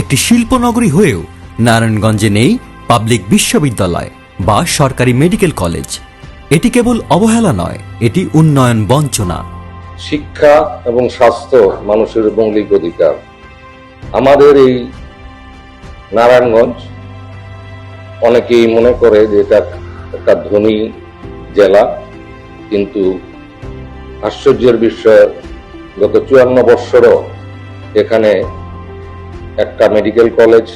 একটি শিল্পনগরী হয়েও নারায়ণগঞ্জে নেই পাবলিক বিশ্ববিদ্যালয় বা সরকারি মেডিকেল কলেজ। এটি কেবল অবহেলা নয়, এটি উন্নয়ন বঞ্চনা। শিক্ষা এবং স্বাস্থ্য মানুষের মৌলিক অধিকার। আমাদের এই নারায়ণগঞ্জ অনেকেই মনে করে যে এটা একটা ধনী জেলা, কিন্তু আশ্চর্যের বিষয়, গত চুয়ান্ন বৎসরও এখানে একটা মেডিকেল কলেজ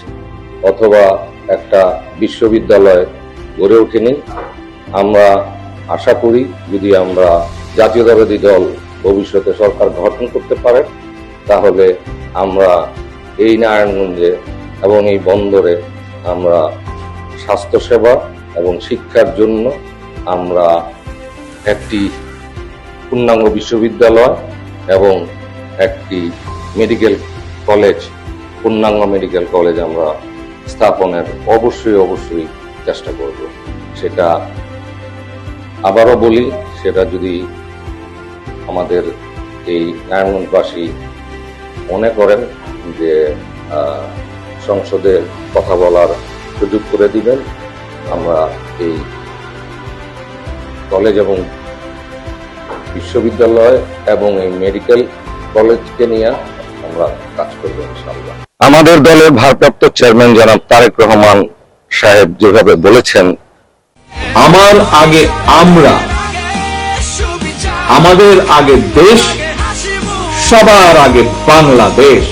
অথবা একটা বিশ্ববিদ্যালয় গড়ে ওঠেনি। আমরা আশা করি যদি আমরা জাতীয়তাবাদী দল ভবিষ্যতে সরকার গঠন করতে পারে, তাহলে আমরা এই নারায়ণগঞ্জে এবং এই বন্দরে আমরা স্বাস্থ্যসেবা এবং শিক্ষার জন্য আমরা একটি পূর্ণাঙ্গ বিশ্ববিদ্যালয় এবং একটি মেডিকেল কলেজ পূর্ণাঙ্গ মেডিকেল কলেজ আমরা স্থাপনের অবশ্যই অবশ্যই চেষ্টা করব। সেটা আবারও বলি, সেটা যদি আমাদের এই নারায়ণগঞ্জবাসী মনে করেন যে সংসদে কথা বলার সুযোগ করে দিবেন, আমরা এই কলেজ এবং বিশ্ববিদ্যালয় এবং এই মেডিকেল কলেজকে নিয়ে আমরা কাজ করব ইনশাআল্লাহ। আমাদের দলের ভারপ্রাপ্ত চেয়ারম্যান জনাব তারেক রহমান সাহেব যেভাবে বলেছেন, আমার আগে আমরা, আমাদের আগে দেশ, সবার আগে বাংলাদেশ।